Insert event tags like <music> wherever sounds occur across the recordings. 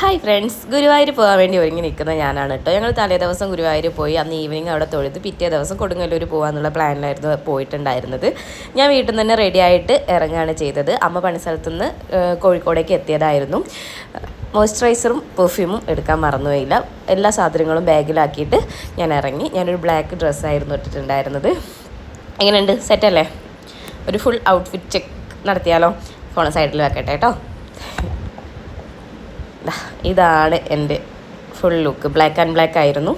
Hi friends Guruvayur പോകാൻ വേണ്ടി ഒരുങ്ങി നിൽക്കുന്ന ഞാനാണ് കേട്ടോ. ഞങ്ങൾ തലേ ദിവസം ഗുരുവായൂർ പോയി. അന്ന് ഈവനിങ് അവിടെ തൊഴുത് പിറ്റേ ദിവസം കൊടുങ്ങല്ലൂർ പോകാനുള്ള പ്ലാനിലായിരുന്നു പോയിട്ടുണ്ടായിരുന്നത്. ഞാൻ വീട്ടിൽ നിന്ന് തന്നെ റെഡി ആയിട്ട് ഇറങ്ങുകയാണ് ചെയ്തത്. അമ്മ പണിസ്ഥലത്തു നിന്ന് കോഴിക്കോടേക്ക് എത്തിയതായിരുന്നു. മോയ്സ്ചറൈസറും പെർഫ്യൂമും എടുക്കാൻ മറന്നുപോയില്ല. എല്ലാ സാധനങ്ങളും ബാഗിലാക്കിയിട്ട് ഞാൻ ഇറങ്ങി. ഞാനൊരു ബ്ലാക്ക് ഡ്രസ്സായിരുന്നു ഇട്ടിട്ടുണ്ടായിരുന്നത്. എങ്ങനെയുണ്ട്? സെറ്റല്ലേ ഒരു ഫുൾ ഔട്ട്ഫിറ്റ് ചെക്ക് നടത്തിയാലോ? ഫോൺ സൈഡിൽ വെക്കട്ടെ കേട്ടോ. ഇതാണ് എന്റെ full look black and black ആയിരുന്നു.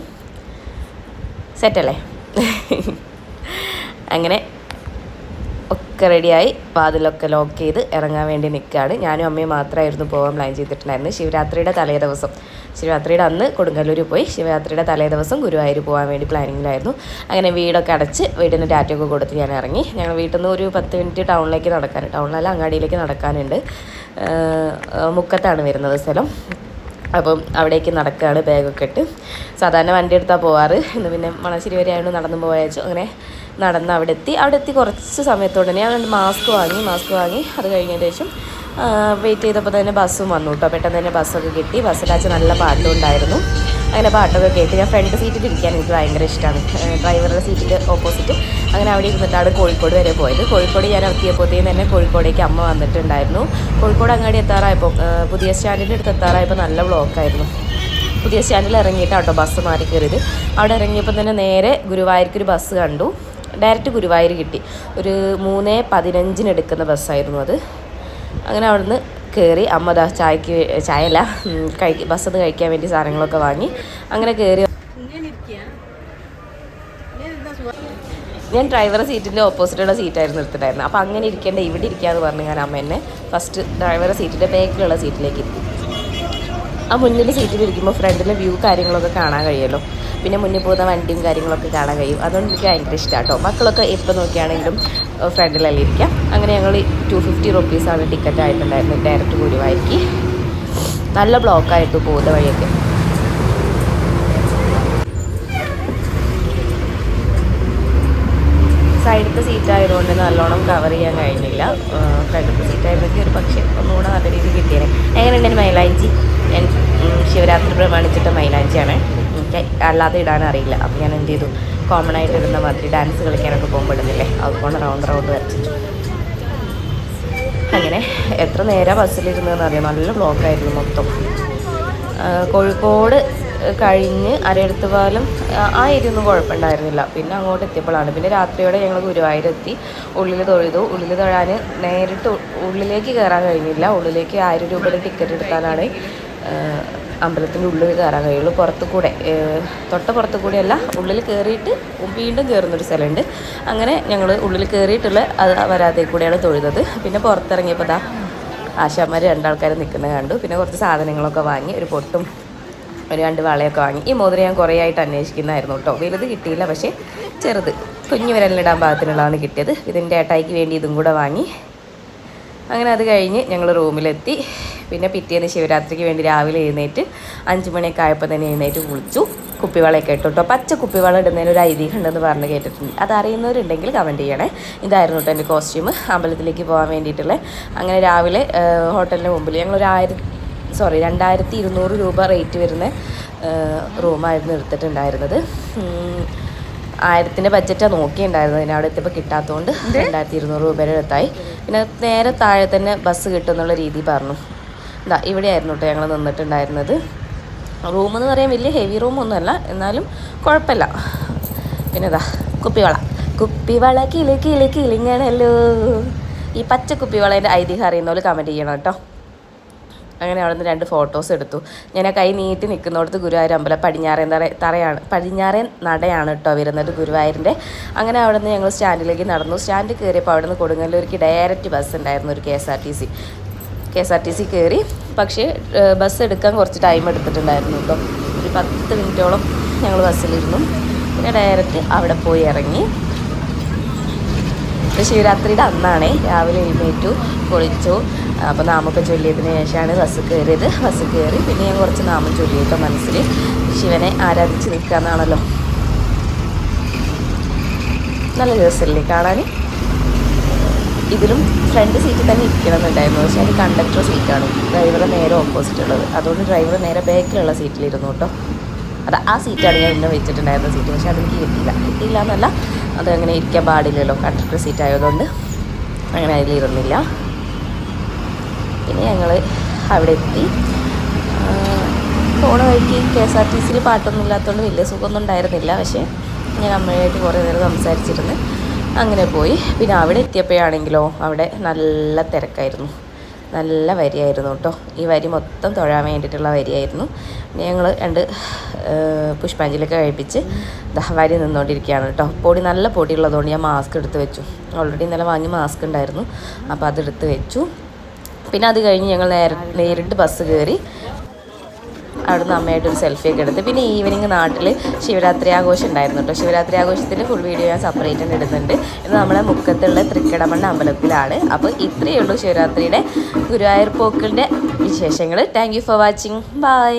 സെറ്റല്ലേ <laughs> അങ്ങനെ ഒക്കെ റെഡിയായി വാതിലൊക്കെ ലോക്ക് ചെയ്ത് ഇറങ്ങാൻ വേണ്ടി നിൽക്കുകയാണ് ഞാനും അമ്മയും മാത്രമായിരുന്നു പോകാൻ പ്ലാൻ ചെയ്തിട്ടുണ്ടായിരുന്നു ശിവരാത്രിയുടെ തലേ ദിവസം. ശിവരാത്രിയുടെ അന്ന് കൊടുങ്ങല്ലൂർ പോയി. ശിവരാത്രിയുടെ തലേ ദിവസം ഗുരുവായൂർ പോകാൻ വേണ്ടി പ്ലാനിങ്ങിലായിരുന്നു അങ്ങനെ വീടൊക്കെ അടച്ച് വീടിന് ടാറ്റൊക്കെ കൊടുത്ത് ഞാൻ ഇറങ്ങി. ഞങ്ങൾ വീട്ടിൽ നിന്ന് ഒരു പത്ത് മിനിറ്റ് ടൗണിലേക്ക് നടക്കാൻ ടൗണിലല്ല അങ്ങാടിയിലേക്ക് നടക്കാനുണ്ട്. മുക്കത്താണ് വരുന്നത് സ്ഥലം. അപ്പം അവിടേക്ക് നടക്കുകയാണ് ബാഗൊക്കെ ഇട്ട്. സാധാരണ വണ്ടി എടുത്താൽ പോവാറ്. ഇന്ന് പിന്നെ മണശ്ശേരി വരെ ആയതുകൊണ്ട് നടന്നു പോയച്ചു? അങ്ങനെ നടന്ന് അവിടെ എത്തി അവിടെ എത്തി കുറച്ച് സമയത്തോടെ ഞാൻ മാസ്ക് വാങ്ങി മാസ്ക് വാങ്ങി. അത് കഴിഞ്ഞതിന് ശേഷം വെയിറ്റ് ചെയ്തപ്പോൾ തന്നെ ബസ്സും വന്നു കേട്ടോ പെട്ടെന്ന് തന്നെ ബസ്സൊക്കെ കിട്ടി. ബസ്സിലാച്ച് നല്ല പാട്ടും ഉണ്ടായിരുന്നു അങ്ങനെ പാട്ടൊക്കെ കേട്ട് ഞാൻ ഫ്രണ്ട് സീറ്റിൽ ഇരിക്കാൻ എനിക്ക് ഭയങ്കര ഇഷ്ടമാണ് ഡ്രൈവറുടെ സീറ്റിന്റെ ഓപ്പോസിറ്റ് അങ്ങനെ അവിടെ ഇരുന്നിട്ടാണ് കോഴിക്കോട് വരെ പോയത്. കോഴിക്കോട് ഞാൻ എത്തിയപ്പോഴത്തേക്കും തന്നെ കോഴിക്കോടേക്ക് അമ്മ വന്നിട്ടുണ്ടായിരുന്നു. കോഴിക്കോട് അങ്ങാടി എത്താറായപ്പോൾ പുതിയ സ്റ്റാൻഡിന്റെ അടുത്ത് എത്താറായപ്പോൾ നല്ല ബ്ലോക്കായിരുന്നു പുതിയ സ്റ്റാൻഡിൽ ഇറങ്ങിയിട്ടാണ് കേട്ടോ ബസ് മാറി കയറിയത്. അവിടെ ഇറങ്ങിയപ്പോൾ തന്നെ നേരെ ഗുരുവായൂർക്കൊരു ബസ് കണ്ടു. ഡയറക്റ്റ് ഗുരുവായൂർ കിട്ടി. ഒരു മൂന്ന് പതിനഞ്ചിന് എടുക്കുന്ന ബസ്സായിരുന്നു അത്. അങ്ങനെ അവിടുന്ന് കയറി അമ്മ ദാ ചായക്ക് ചായല്ല കഴി ബസ്സിൽ നിന്ന് കഴിക്കാൻ വേണ്ടി സാധനങ്ങളൊക്കെ വാങ്ങി. അങ്ങനെ കയറി ഞാൻ ഡ്രൈവർ സീറ്റിന്റെ ഓപ്പോസിറ്റുള്ള സീറ്റായിരുന്നു എടുത്തിട്ടായിരുന്നു അപ്പോൾ അങ്ങനെ ഇരിക്കേണ്ട ഇവിടെ ഇരിക്കാന്ന് പറഞ്ഞു ഞാൻ അമ്മ എന്നെ ഫസ്റ്റ് ഡ്രൈവർ സീറ്റിന്റെ ബാക്കിലുള്ള സീറ്റിലേക്ക് ഇരുത്തി. ആ മുന്നിൽ സീറ്റിൽ ഇരിക്കുമ്പോൾ ഫ്രണ്ടിലെ വ്യൂ കാര്യങ്ങളൊക്കെ കാണാൻ കഴിയുമല്ലോ. പിന്നെ മുന്നിൽ പോകുന്ന വണ്ടിയും കാര്യങ്ങളൊക്കെ കാണാൻ കഴിയും. അതുകൊണ്ട് എനിക്ക് ഭയങ്കര ഇഷ്ടമാണ് കേട്ടോ മക്കളൊക്കെ എപ്പോൾ നോക്കിയാണെങ്കിലും ഫ്രണ്ടിലല്ലേ ഇരിക്കാം അങ്ങനെ ഞങ്ങൾ ടു ഫിഫ്റ്റി റുപ്പീസാണ് ടിക്കറ്റ് ആയിട്ടുണ്ടായിരുന്നത് ഡയറക്റ്റ് ഗുരുവായൂർക്ക്. നല്ല ബ്ലോക്കായിട്ട് പോകുന്ന വഴിയൊക്കെ. സൈഡത്തെ സീറ്റ് ആയതുകൊണ്ട് നല്ലോണം കവർ ചെയ്യാൻ കഴിഞ്ഞില്ല. ഫ്രണ്ടത്തെ സീറ്റ് ആയിരുന്നെങ്കിൽ ഒരു പക്ഷേ ഒന്നുകൂടെ നല്ല രീതിയിൽ കിട്ടിയേനെ. എങ്ങനെയുണ്ട് മൈലാഞ്ചി? ഞാൻ ശിവരാത്രി പ്രമാണിച്ചിട്ട് മൈലാഞ്ചിയാണ്. എനിക്ക് അല്ലാതെ ഇടാൻ അറിയില്ല. അപ്പോൾ ഞാൻ എന്ത് ചെയ്തു? കോമൺ ആയിട്ട് ഇടുന്ന മാതിരി ഡാൻസ് കളിക്കാനൊക്കെ പോകുമ്പോൾ ഇടുന്നില്ലേ? അതുകൊണ്ട് റൗണ്ട് റൗണ്ട് വരച്ചിട്ടു അങ്ങനെ എത്ര നേരം ബസ്സിലിരുന്നതെന്ന് അറിയാം നല്ല ബ്ലോക്കായിരുന്നു മൊത്തം. കോഴിക്കോട് കഴിഞ്ഞ് അരയെടുത്ത് പാലം ആ, ആ ഏരിയ ഒന്നും കുഴപ്പമുണ്ടായിരുന്നില്ല. പിന്നെ അങ്ങോട്ട് എത്തിയപ്പോഴാണ്. പിന്നെ രാത്രിയോടെ ഞങ്ങൾ ഗുരുവായൂരെത്തി ഉള്ളിൽ തൊഴുതു. ഉള്ളിൽ തൊഴാൻ നേരിട്ട് ഉള്ളിലേക്ക് കയറാൻ കഴിഞ്ഞില്ല. ഉള്ളിലേക്ക് ആയിരം രൂപയുടെ ടിക്കറ്റ് എടുത്താലാണ് അമ്പലത്തിന്റെ ഉള്ളിൽ കയറാൻ കഴിയുള്ളൂ. പുറത്തു കൂടെ തൊട്ട പുറത്തു കൂടെയല്ല ഉള്ളിൽ കയറിയിട്ട് വീണ്ടും കയറുന്നൊരു സ്ഥലമുണ്ട്. അങ്ങനെ ഞങ്ങൾ ഉള്ളിൽ കയറിയിട്ടുള്ള അത് വരാതെ കൂടെയാണ് തൊഴുതത് പിന്നെ പുറത്തിറങ്ങിയപ്പോൾ ദാ ആശാന്മാർ രണ്ടാൾക്കാർ നിൽക്കുന്നത് കണ്ടു. പിന്നെ കുറച്ച് സാധനങ്ങളൊക്കെ വാങ്ങി ഒരു പൊട്ടും ഒരു രണ്ട് വളയൊക്കെ വാങ്ങി. ഈ മോതിരം ഞാൻ കുറേ ആയിട്ട് അന്വേഷിക്കുന്നതായിരുന്നു കേട്ടോ. വലുത് കിട്ടിയില്ല പക്ഷേ ചെറുത്. കുഞ്ഞു വിരലിടാൻ പാകത്തിനുള്ളതാണ് കിട്ടിയത്. ഇതിന്റെ ഏട്ടായിക്ക് വേണ്ടി ഇതും കൂടെ വാങ്ങി. അങ്ങനെ അത് കഴിഞ്ഞ് ഞങ്ങൾ റൂമിലെത്തി. പിന്നെ പിറ്റേന്ന് ശിവരാത്രിക്ക് വേണ്ടി രാവിലെ എഴുന്നേറ്റ് അഞ്ച് മണിയൊക്കെ ആയപ്പോൾ തന്നെ എഴുന്നേറ്റ് കുളിച്ചു. കുപ്പിവളയൊക്കെ ഇട്ടു കേട്ടോ പച്ച കുപ്പിവള ഇടുന്നതിന് ഒരു ഐതിഹ്യം ഉണ്ടെന്ന് പറഞ്ഞ് കേട്ടിട്ടുണ്ട്. അത് അറിയുന്നവരുണ്ടെങ്കിൽ കമന്റ് ചെയ്യണേ. ഇതായിരുന്നു കേട്ടോ എന്റെ കോസ്റ്റ്യൂം അമ്പലത്തിലേക്ക് പോകാൻ വേണ്ടിയിട്ടുള്ള അങ്ങനെ രാവിലെ ഹോട്ടലിന്റെ മുമ്പിൽ ഞങ്ങളൊരു ആയിരത്തി സോറി രണ്ടായിരത്തി ഇരുന്നൂറ് രൂപ റേറ്റ് വരുന്ന റൂമായിരുന്നു എടുത്തിട്ടുണ്ടായിരുന്നത്. ആയിരത്തിന്റെ ബഡ്ജറ്റാണ് നോക്കിയിട്ടുണ്ടായിരുന്നത്. അതിന് അവിടെ എത്തിയപ്പോൾ കിട്ടാത്തതുകൊണ്ട് രണ്ടായിരത്തി ഇരുന്നൂറ് രൂപയുടെ അടുത്തായി. പിന്നെ നേരെ താഴെ തന്നെ ബസ് കിട്ടുമെന്നുള്ള രീതി പറഞ്ഞു. ഇതാ ഇവിടെയായിരുന്നു കേട്ടോ ഞങ്ങൾ നിന്നിട്ടുണ്ടായിരുന്നത്. റൂം എന്ന് പറയാൻ വലിയ ഹെവി റൂമൊന്നുമല്ല എന്നാലും കുഴപ്പമില്ല. പിന്നെ ഇതാ കുപ്പിവള. കുപ്പിവള കിളി കിളി കിളിങ്ങണല്ലോ. ഈ പച്ച കുപ്പിവളേന്റെ ഐതിഹ്യം അറിയുന്ന പോലെ കമന്റ് ചെയ്യണം കേട്ടോ അങ്ങനെ അവിടെ നിന്ന് രണ്ട് ഫോട്ടോസ് എടുത്തു. ഞാൻ ആ കൈ നീട്ടി നിൽക്കുന്നിടത്ത് ഗുരുവായൂർ അമ്പലം പടിഞ്ഞാറേൻ തറ തറയാണ് പടിഞ്ഞാറേൻ നടയാണ് കേട്ടോ വരുന്നത് ഗുരുവായൂരിന്റെ അങ്ങനെ അവിടെ നിന്ന് ഞങ്ങൾ സ്റ്റാൻഡിലേക്ക് നടന്നു. സ്റ്റാൻഡിൽ കയറിയപ്പോൾ അവിടെ നിന്ന് കൊടുങ്ങല്ലൂർക്ക് ഡയറക്റ്റ് ബസ് ഉണ്ടായിരുന്നു ഒരു K S R T C K S R T C കയറി പക്ഷേ ബസ് എടുക്കാൻ കുറച്ച് ടൈം എടുത്തിട്ടുണ്ടായിരുന്നു കേട്ടോ. ഒരു പത്ത് മിനിറ്റോളം ഞങ്ങൾ ബസ്സിലിരുന്നു. പിന്നെ ഡയറക്റ്റ് അവിടെ പോയി ഇറങ്ങി. ശിവരാത്രിയുടെ അന്നാണേ. രാവിലെ എഴുന്നേറ്റു പൊളിച്ചു അപ്പോൾ നാമൊക്കെ ചൊല്ലിയതിന് ശേഷമാണ് ബസ് കയറിയത്. ബസ് കയറി പിന്നെ ഞാൻ കുറച്ച് നാമം ചൊല്ലിയിട്ടോ മനസ്സിൽ. ശിവനെ ആരാധിച്ച് നിൽക്കാന്നാണല്ലോ. നല്ല രസമല്ലേ കാണാൻ? ഇതിലും ഫ്രണ്ട് സീറ്റിൽ തന്നെ ഇരിക്കണമെന്നുണ്ടായിരുന്നു. പക്ഷേ അത് കണ്ടക്ടർ സീറ്റാണ് ഡ്രൈവറെ നേരെ ഓപ്പോസിറ്റ് ഉള്ളത്. അതുകൊണ്ട് ഡ്രൈവർ നേരെ ബാക്കിലുള്ള സീറ്റിലിരുന്നു കേട്ടോ. അത് ആ സീറ്റാണ് ഞാൻ ഇന്ന് വെച്ചിട്ടുണ്ടായിരുന്ന സീറ്റ് പക്ഷേ അതെനിക്ക് കിട്ടിയില്ല. കിട്ടിയില്ല എന്നല്ല അതങ്ങനെ ഇരിക്കാൻ പാടില്ലല്ലോ. കണ്ടക്ടർ സീറ്റ് ആയതുകൊണ്ട് അങ്ങനെ അതിലിരുന്നില്ല. പിന്നെ ഞങ്ങൾ അവിടെ എത്തി. ഫോണ് വഴിക്ക് കെ എസ് ആർ ടി സിയിൽ പാട്ടൊന്നും ഇല്ലാത്തതുകൊണ്ട് വലിയ സുഖമൊന്നും ഉണ്ടായിരുന്നില്ല. പക്ഷേ ഞാൻ അമ്മയായിട്ട് കുറേ നേരം സംസാരിച്ചിരുന്ന്. അങ്ങനെ പോയി. പിന്നെ അവിടെ എത്തിയപ്പോഴാണെങ്കിലോ അവിടെ നല്ല തിരക്കായിരുന്നു. നല്ല വരിയായിരുന്നു കേട്ടോ. ഈ വരി മൊത്തം തൊഴാൻ വേണ്ടിയിട്ടുള്ള വരിയായിരുന്നു. പിന്നെ ഞങ്ങൾ രണ്ട് പുഷ്പാഞ്ജലിയൊക്കെ കഴിപ്പിച്ച് വരി നിന്നുകൊണ്ടിരിക്കുകയാണ് കേട്ടോ. പൊടി നല്ല പൊടിയുള്ളതുകൊണ്ട് ഞാൻ മാസ്ക് എടുത്ത് വെച്ചു. ഓൾറെഡി ഇന്നലെ വാങ്ങി മാസ്ക് ഉണ്ടായിരുന്നു. അപ്പോൾ അതെടുത്ത് വെച്ചു. പിന്നെ അത് കഴിഞ്ഞ് ഞങ്ങൾ നേരെ നേരിട്ട് ബസ് കയറി അവിടുന്ന് അമ്മയായിട്ട് ഒരു സെൽഫിയൊക്കെ എടുത്ത് പിന്നെ ഈവനിങ് നാട്ടിൽ ശിവരാത്രി ആഘോഷം ഉണ്ടായിരുന്നു കേട്ടോ ശിവരാത്രി ആഘോഷത്തിന്റെ ഫുൾ വീഡിയോ ഞാൻ സെപ്പറേറ്റ് തന്നെ ഇടുന്നുണ്ട്. ഇത് നമ്മളെ മുക്കത്തുള്ള തൃക്കടമണ്ണ അമ്പലത്തിലാണ്. അപ്പോൾ ഇത്രയേ ഉള്ളൂ ശിവരാത്രിയുടെ ഗുരുവായൂർ പോക്കിന്റെ വിശേഷങ്ങൾ താങ്ക് ഫോർ വാച്ചിങ് ബൈ